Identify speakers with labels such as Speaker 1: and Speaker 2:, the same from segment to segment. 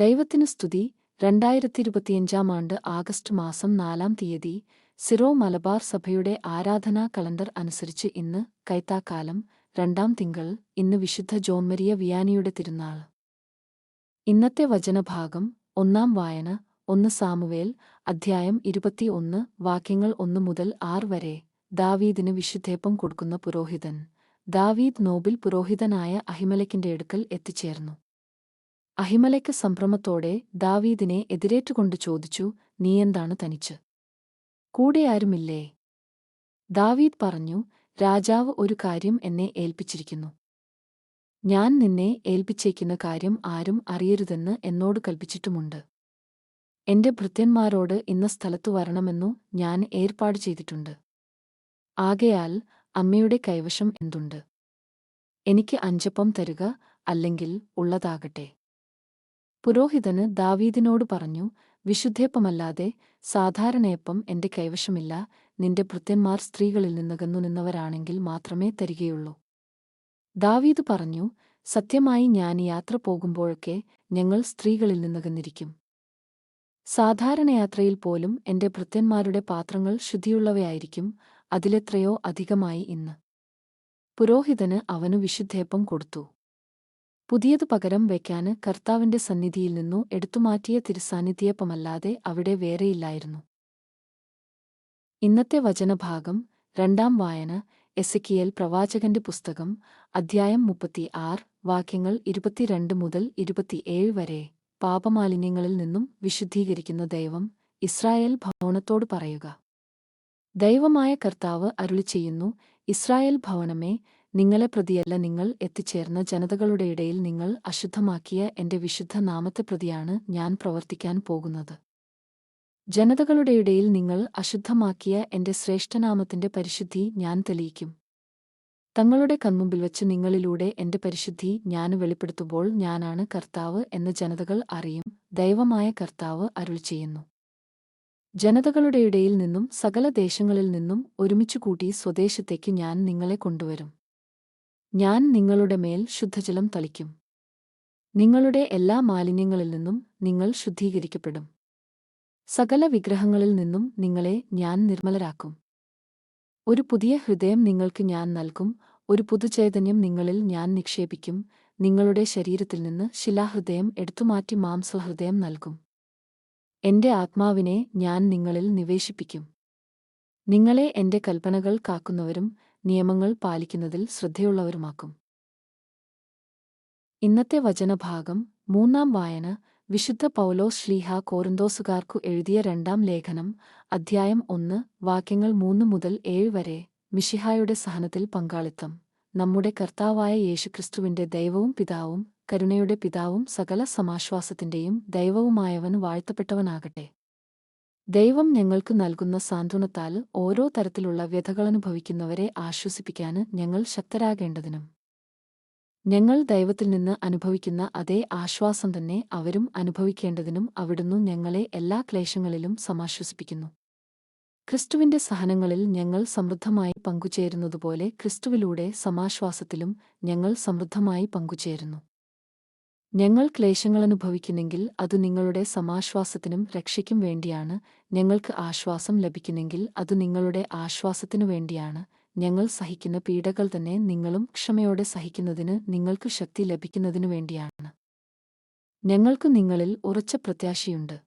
Speaker 1: ദൈവത്തിനു സ്തുതി. രണ്ടായിരത്തി ഇരുപത്തിയഞ്ചാം ആണ്ട് ആഗസ്റ്റ് മാസം നാലാം തീയതി സിറോ മലബാർ സഭയുടെ ആരാധനാ കലണ്ടർ അനുസരിച്ച് ഇന്ന് കൈത്താക്കാലം രണ്ടാം തിങ്കൾ ഇന്ന് വിശുദ്ധ ജോമരിയ വിയാനിയുടെ തിരുനാൾ. ഇന്നത്തെ വചനഭാഗം ഒന്നാം വായന ഒന്ന് സാമുവേൽ അധ്യായം ഇരുപത്തിയൊന്ന് വാക്യങ്ങൾ ഒന്ന് മുതൽ ആറ് വരെ. ദാവീദിന് വിശുദ്ധേപ്പം കൊടുക്കുന്ന പുരോഹിതൻ. ദാവീദ് നോബിൽ പുരോഹിതനായ അഹിമലക്കിന്റെ അടുക്കൽ എത്തിച്ചേർന്നു. അഹിമലയ്ക്ക് സംഭ്രമത്തോടെ ദാവീദിനെ എതിരേറ്റുകൊണ്ട് ചോദിച്ചു നീയെന്താണ് തനിച്ച്? കൂടെയാരുമില്ലേ ദാവീദ് പറഞ്ഞു രാജാവ് ഒരു കാര്യം എന്നെ ഏൽപ്പിച്ചിരിക്കുന്നു. ഞാൻ നിന്നെ ഏൽപ്പിച്ചേക്കുന്ന കാര്യം ആരും അറിയരുതെന്ന് എന്നോട് കൽപ്പിച്ചിട്ടുമുണ്ട്. എന്റെ ഭൃത്യന്മാരോട് ഇന്ന സ്ഥലത്തു വരണമെന്നു ഞാൻ ഏർപ്പാട് ചെയ്തിട്ടുണ്ട്. ആകയാൽ അമ്മയുടെ കൈവശം എന്തുണ്ട്? എനിക്ക് അഞ്ചപ്പം തരുക അല്ലെങ്കിൽ ഉള്ളതാകട്ടെ. പുരോഹിതന് ദാവീദിനോട് പറഞ്ഞു വിശുദ്ധേപ്പമല്ലാതെ സാധാരണയപ്പം എന്റെ കൈവശമില്ല. നിന്റെ ഭൃത്യന്മാർ സ്ത്രീകളിൽ നിന്നകന്നു നിന്നവരാണെങ്കിൽ മാത്രമേ തരികയുള്ളൂ. ദാവീദ് പറഞ്ഞു സത്യമായി ഞാൻ യാത്ര പോകുമ്പോഴൊക്കെ ഞങ്ങൾ സ്ത്രീകളിൽ നിന്നകന്നിരിക്കും. സാധാരണയാത്രയിൽ പോലും എന്റെ ഭൃത്യന്മാരുടെ പാത്രങ്ങൾ ശുദ്ധിയുള്ളവയായിരിക്കും. അതിലെത്രയോ അധികമായി ഇന്ന്. പുരോഹിതന് അവനു വിശുദ്ധേപ്പം കൊടുത്തു. പുതിയത് പകരം വയ്ക്കാന് കർത്താവിന്റെ സന്നിധിയിൽ നിന്നു എടുത്തുമാറ്റിയ തിരുസാന്നിധ്യപ്പമല്ലാതെ അവിടെ വേറെയില്ലായിരുന്നു. ഇന്നത്തെ വചനഭാഗം രണ്ടാം വായന എസക്കിയേൽ പ്രവാചകന്റെ പുസ്തകം അധ്യായം മുപ്പത്തി ആറ് വാക്യങ്ങൾ ഇരുപത്തിരണ്ട് മുതൽ ഇരുപത്തിയേഴ് വരെ. പാപമാലിന്യങ്ങളിൽ നിന്നും വിശുദ്ധീകരിക്കുന്ന ദൈവം ഇസ്രായേൽ ഭവനത്തോട് പറയുക. ദൈവമായ കർത്താവ് അരുളി ചെയ്യുന്നു ഇസ്രായേൽ ഭവനമേ നിങ്ങളെ പ്രതിയല്ല നിങ്ങൾ എത്തിച്ചേർന്ന ജനതകളുടെ ഇടയിൽ നിങ്ങൾ അശുദ്ധമാക്കിയ എന്റെ വിശുദ്ധ നാമത്തെ പ്രതിയാണ് ഞാൻ പ്രവർത്തിക്കാൻ പോകുന്നത്. ജനതകളുടെ ഇടയിൽ നിങ്ങൾ അശുദ്ധമാക്കിയ എന്റെ ശ്രേഷ്ഠനാമത്തിന്റെ പരിശുദ്ധി ഞാൻ തെളിയിക്കും. തങ്ങളുടെ കൺമുമ്പിൽ വച്ച് നിങ്ങളിലൂടെ എന്റെ പരിശുദ്ധി ഞാൻ വെളിപ്പെടുത്തുമ്പോൾ ഞാനാണ് കർത്താവ് എന്ന് ജനതകൾ അറിയും ദൈവമായ കർത്താവ് അരുൾ ചെയ്യുന്നു. ജനതകളുടെ ഇടയിൽ നിന്നും സകല ദേശങ്ങളിൽ നിന്നും ഒരുമിച്ചുകൂട്ടി സ്വദേശത്തേക്ക് ഞാൻ നിങ്ങളെ കൊണ്ടുവരും. ഞാൻ നിങ്ങളുടെ മേൽ ശുദ്ധജലം തളിക്കും. നിങ്ങളുടെ എല്ലാ മാലിന്യങ്ങളിൽ നിന്നും നിങ്ങൾ ശുദ്ധീകരിക്കപ്പെടും. സകല വിഗ്രഹങ്ങളിൽ നിന്നും നിങ്ങളെ ഞാൻ നിർമ്മലരാക്കും. ഒരു പുതിയ ഹൃദയം നിങ്ങൾക്ക് ഞാൻ നൽകും. ഒരു പുതുചൈതന്യം നിങ്ങളിൽ ഞാൻ നിക്ഷേപിക്കും. നിങ്ങളുടെ ശരീരത്തിൽ നിന്ന് ശിലാഹൃദയം എടുത്തുമാറ്റി മാംസഹൃദയം നൽകും. എന്റെ ആത്മാവിനെ ഞാൻ നിങ്ങളിൽ നിവേശിപ്പിക്കും. നിങ്ങളെ എന്റെ കൽപ്പനകൾ കാക്കുന്നവരും നിയമങ്ങൾ പാലിക്കുന്നതിൽ ശ്രദ്ധയുള്ളവരുമാക്കും. ഇന്നത്തെ വചനഭാഗം മൂന്നാം വായന വിശുദ്ധ പൗലോ ശ്ലീഹ കോരന്തോസുകാർക്കു എഴുതിയ രണ്ടാം ലേഖനം അധ്യായം ഒന്ന് വാക്യങ്ങൾ മൂന്ന് മുതൽ ഏഴ് വരെ മിഷിഹായുടെ സഹനത്തിൽ പങ്കാളിത്തം. നമ്മുടെ കർത്താവായ യേശുക്രിസ്തുവിന്റെ ദൈവവും പിതാവും കരുണയുടെ പിതാവും സകല സമാശ്വാസത്തിന്റെയും ദൈവവുമായവൻ വാഴ്ത്തപ്പെട്ടവനാകട്ടെ. ദൈവം ഞങ്ങൾക്ക് നൽകുന്ന സാന്ത്വനത്താൽ ഓരോ തരത്തിലുള്ള വ്യഥകളനുഭവിക്കുന്നവരെ ആശ്വസിപ്പിക്കാന് ഞങ്ങൾ ശക്തരാകേണ്ടതിനും. ഞങ്ങൾ ദൈവത്തിൽ നിന്ന് അനുഭവിക്കുന്ന അതേ ആശ്വാസം തന്നെ അവരും അനുഭവിക്കേണ്ടതിനും അവിടുന്ന് ഞങ്ങളെ എല്ലാ ക്ലേശങ്ങളിലും സമാശ്വസിപ്പിക്കുന്നു. ക്രിസ്തുവിന്റെ സഹനങ്ങളിൽ ഞങ്ങൾ സമൃദ്ധമായി പങ്കുചേരുന്നതുപോലെ ക്രിസ്തുവിലൂടെ സമാശ്വാസത്തിലും ഞങ്ങൾ സമൃദ്ധമായി പങ്കുചേരുന്നു. ഞങ്ങൾ ക്ലേശങ്ങളനുഭവിക്കുന്നെങ്കിൽ അത് നിങ്ങളുടെ സമാശ്വാസത്തിനും രക്ഷയ്ക്കും വേണ്ടിയാണ്. ഞങ്ങൾക്ക് ആശ്വാസം ലഭിക്കുന്നെങ്കിൽ അത് നിങ്ങളുടെ ആശ്വാസത്തിനു വേണ്ടിയാണ്. ഞങ്ങൾ സഹിക്കുന്ന പീഡകൾ തന്നെ നിങ്ങളും ക്ഷമയോടെ സഹിക്കുന്നതിന് നിങ്ങൾക്ക് ശക്തി ലഭിക്കുന്നതിനു വേണ്ടിയാണ്. ഞങ്ങൾക്ക് നിങ്ങളിൽ ഉറച്ച പ്രത്യാശയുണ്ട്.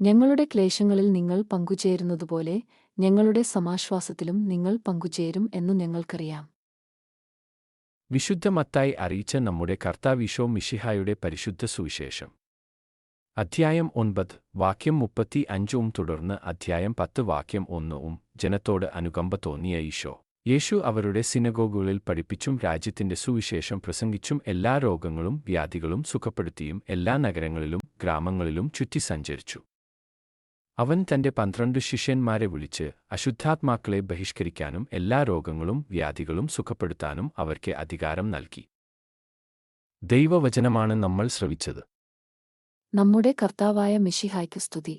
Speaker 1: ഞങ്ങളുടെ ക്ലേശങ്ങളിൽ നിങ്ങൾ പങ്കുചേരുന്നതുപോലെ ഞങ്ങളുടെ സമാശ്വാസത്തിലും നിങ്ങൾ പങ്കുചേരും എന്നു ഞങ്ങൾക്കറിയാം.
Speaker 2: വിശുദ്ധ മത്തായി അറിയിച്ച നമ്മുടെ കർത്താവിശോ മിഷിഹായുടെ പരിശുദ്ധ സുവിശേഷം. അധ്യായം ഒൻപത് വാക്യം മുപ്പത്തി അഞ്ചും തുടർന്ന് അധ്യായം പത്ത് വാക്യം ഒന്നും ജനത്തോട് അനുകമ്പ തോന്നിയ ഈശോ. യേശു അവരുടെ സിനഗോഗുകളിൽ പഠിപ്പിച്ചും രാജ്യത്തിന്റെ സുവിശേഷം പ്രസംഗിച്ചും എല്ലാ രോഗങ്ങളും വ്യാധികളും സുഖപ്പെടുത്തിയും എല്ലാ നഗരങ്ങളിലും ഗ്രാമങ്ങളിലും ചുറ്റി സഞ്ചരിച്ചു അവൻ തന്റെ പന്ത്രണ്ട് ശിഷ്യന്മാരെ വിളിച്ച് അശുദ്ധാത്മാക്കളെ ബഹിഷ്കരിക്കാനും എല്ലാ രോഗങ്ങളും വ്യാധികളും സുഖപ്പെടുത്താനും അവർക്ക് അധികാരം നൽകി. ദൈവവചനമാണ് നമ്മൾ ശ്രവിച്ചത്.
Speaker 1: നമ്മുടെ കർത്താവായ മിഷിഹായ്ക്ക് സ്തുതി.